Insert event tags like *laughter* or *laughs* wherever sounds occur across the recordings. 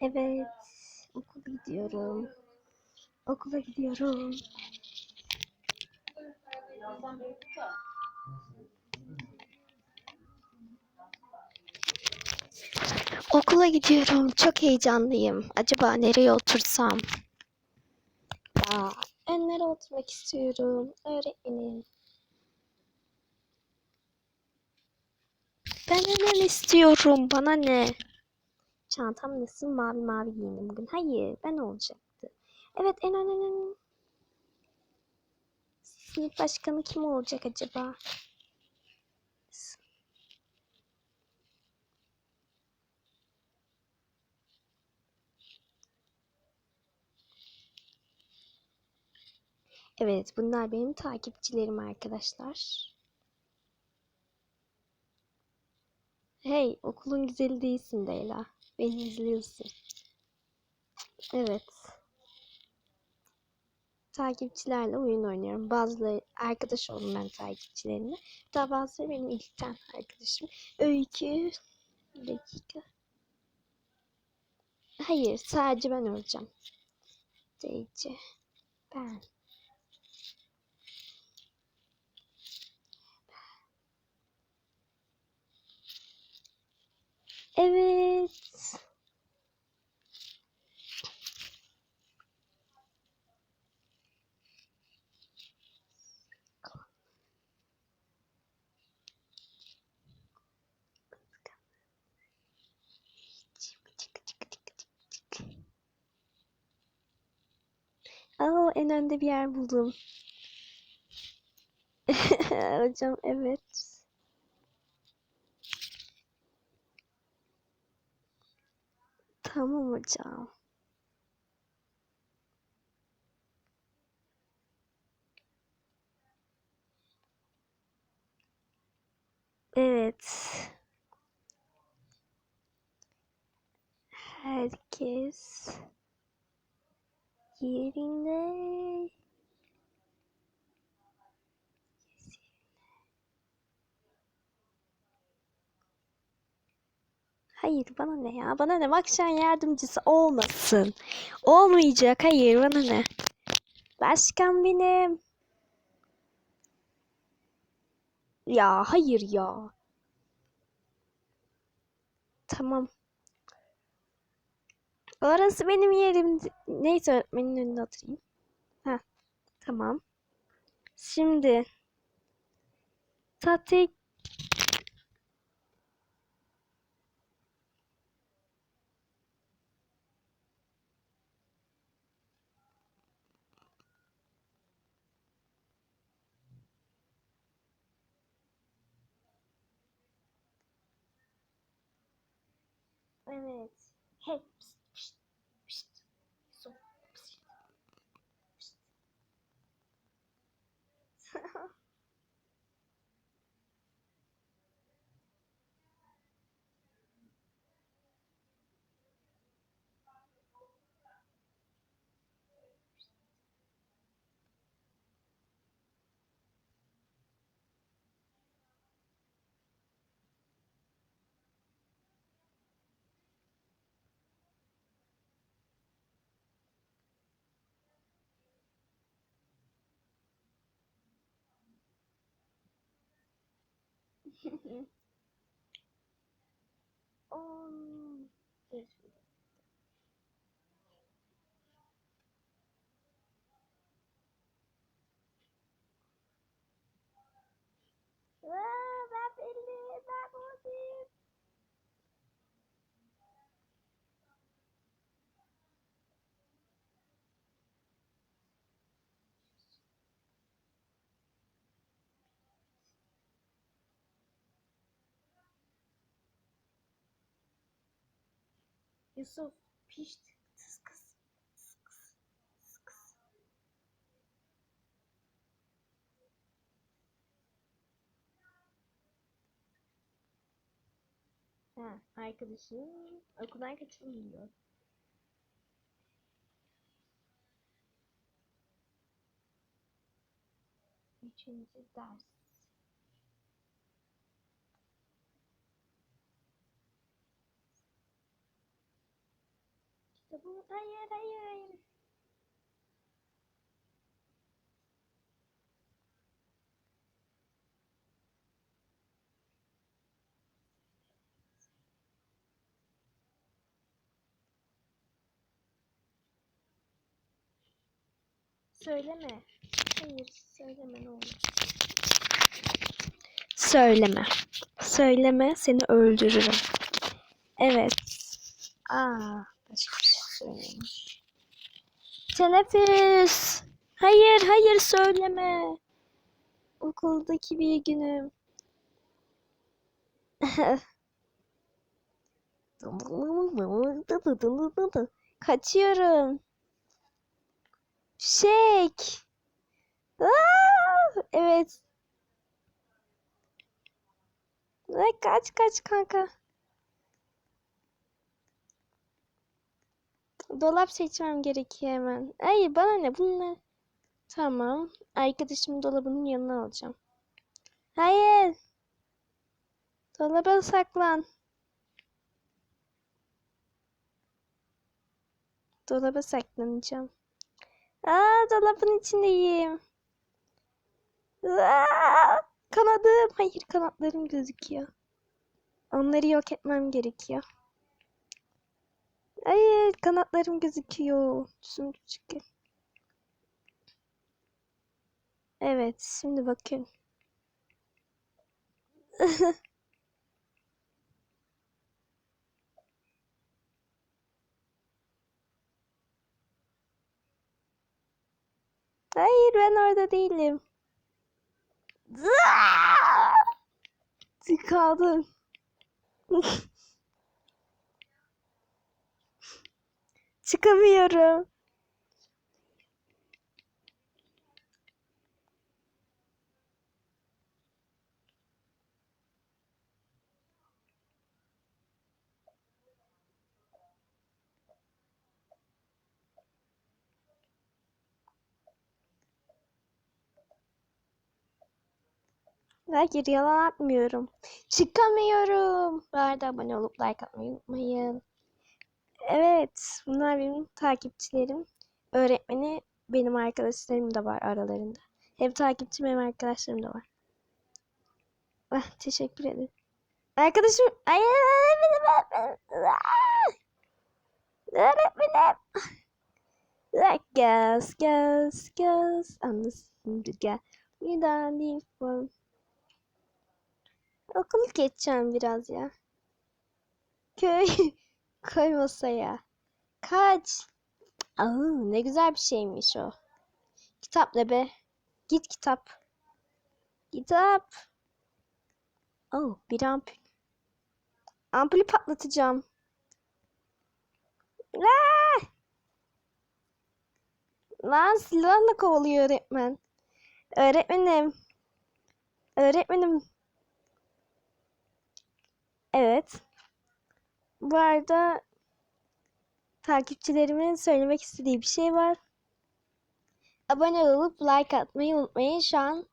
Evet. Okula gidiyorum. Okula gidiyorum. Okula gidiyorum. Çok heyecanlıyım. Acaba nereye otursam? Ya, önlere oturmak istiyorum. Öğretmenim. Ben önden istiyorum. Bana ne? Çantam nasıl mavi mavi giyindim bugün? Hayır, ben olacaktı. Evet, en en. Sınıf başkanı kim olacak acaba? Evet, bunlar benim takipçilerim arkadaşlar. Hey, okulun güzeli değilsin Leyla. Beni izliyorsun. Evet. Takipçilerle oyun oynuyorum. Bazıları arkadaş oldum ben takipçilerimle. Daha bazıları benim ilkten arkadaşım. Öykü. Bir dakika. Hayır, sadece ben olacağım. Deyci. Ben. Evet. Aa, en önde bir yer buldum. *laughs* Hocam evet. Tamam hocam. Evet. Herkes yerinde. Hayır bana ne ya? Bana ne? Bakşan yardımcısı olmasın. Olmayacak. Hayır bana ne? Başkan benim. Ya hayır ya. Tamam. Orası benim yerim. Neyse öğretmenin önünde oturayım. Ha, tamam. Şimdi tatik Evet. Hey. *laughs* um. Yusuf, pişt, tıs kız, tıs kız, tıs kız. Ha, arkadaşım okuldan kaçırılmıyor. Üçüncü ders. Hayır hayır hayır. Söyleme. Hayır söyleme ne olur. Söyleme. Söyleme seni öldürürüm. Evet. Aa, başka bir şey söyleyeyim. Teneffüs. Hayır, hayır söyleme. Okuldaki bir günüm. *laughs* Kaçıyorum. Fişek. Aa, evet. Ay, Kaç kaç kanka. Dolap seçmem gerekiyor hemen. Ay bana ne bunlar? Tamam. Arkadaşımın dolabının yanına alacağım. Hayır. Dolaba saklan. Dolaba saklanacağım. Aa dolabın içindeyim. Aa, kanadım. Hayır kanatlarım gözüküyor. Onları yok etmem gerekiyor. Hayır kanatlarım gözüküyor. Sümüksük. Evet şimdi bakın. *laughs* Hayır ben orada değilim. *laughs* Tıkaldım. *laughs* Çıkamıyorum. Hayır yalan atmıyorum. Çıkamıyorum. Bu arada abone olup like atmayı unutmayın. Evet, bunlar benim takipçilerim. Öğretmeni benim arkadaşlarım da var aralarında. Hem takipçim hem arkadaşlarım da var. Ah, teşekkür ederim. Arkadaşım, ay öğretmenim, gas, gas, gas. Anlasın don't need one. Okulu geçeceğim biraz ya. Köy koy masaya. Kaç. Aa, ne güzel bir şeymiş o. Kitap ne be? Git kitap. Kitap. Oh, bir ampul. Ampulü patlatacağım. Aa! Lan silahla kovalıyor öğretmen. Öğretmenim. Öğretmenim. Evet. Bu arada takipçilerimin söylemek istediği bir şey var. Abone olup like atmayı unutmayın. Şu an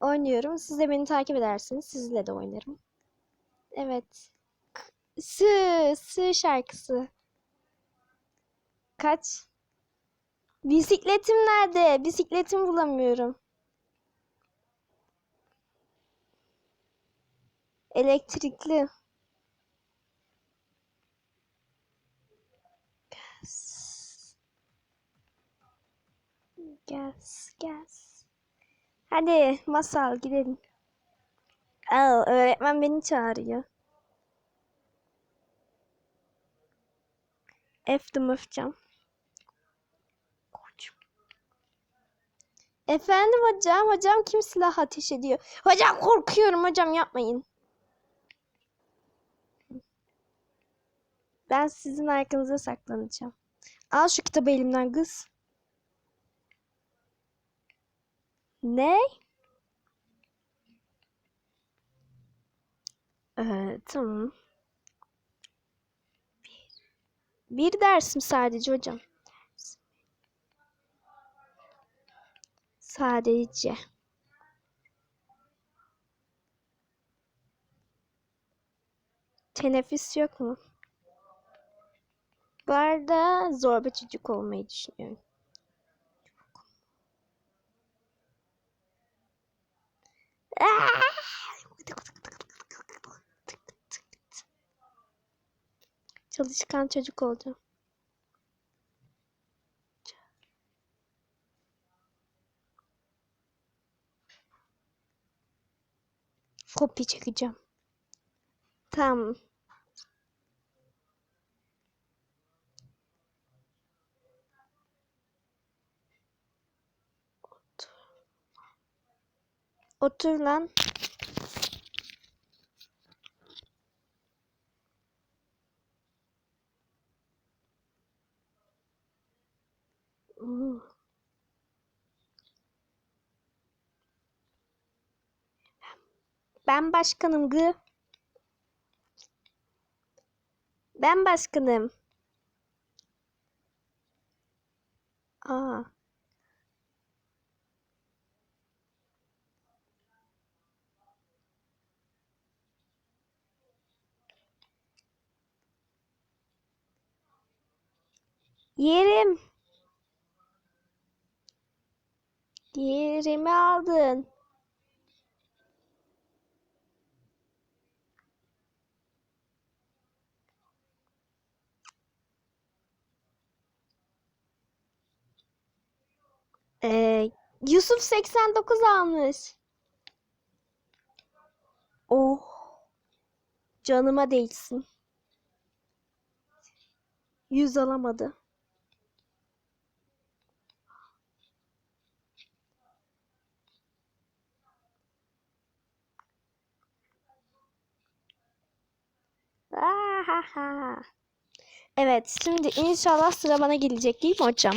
oynuyorum. Siz de beni takip edersiniz. Sizle de oynarım. Evet. Sı, sı şarkısı. Kaç? Bisikletim nerede? Bisikletimi bulamıyorum. Elektrikli. Gas. Gas, gas. Hadi masal gidelim. Aa, öğretmen beni çağırıyor. F müfcam. Efendim hocam, hocam kim silah ateş ediyor? Hocam korkuyorum hocam yapmayın. Ben sizin arkanıza saklanacağım. Al şu kitabı elimden kız. Ne? Ee, tamam. Bir. Dersim sadece hocam. Sadece. Teneffüs yok mu? Arada zorba çocuk olmayı düşünüyorum. Çalışkan çocuk olacağım. Kopya çekeceğim. Tamam. Otur lan. Ben başkanım gı. Ben başkanım. Aa. Yerim. Yerimi aldın. Ee, Yusuf 89 almış. Oh. Canıma değsin. 100 alamadı. Ahaha. Evet, şimdi inşallah sıra bana gelecek değil mi hocam?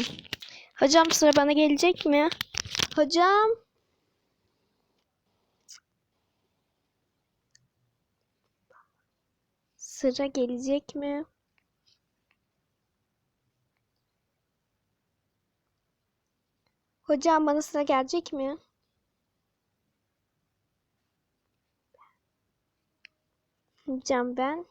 Hocam sıra bana gelecek mi? Hocam. Sıra gelecek mi? Hocam bana sıra gelecek mi? Hocam ben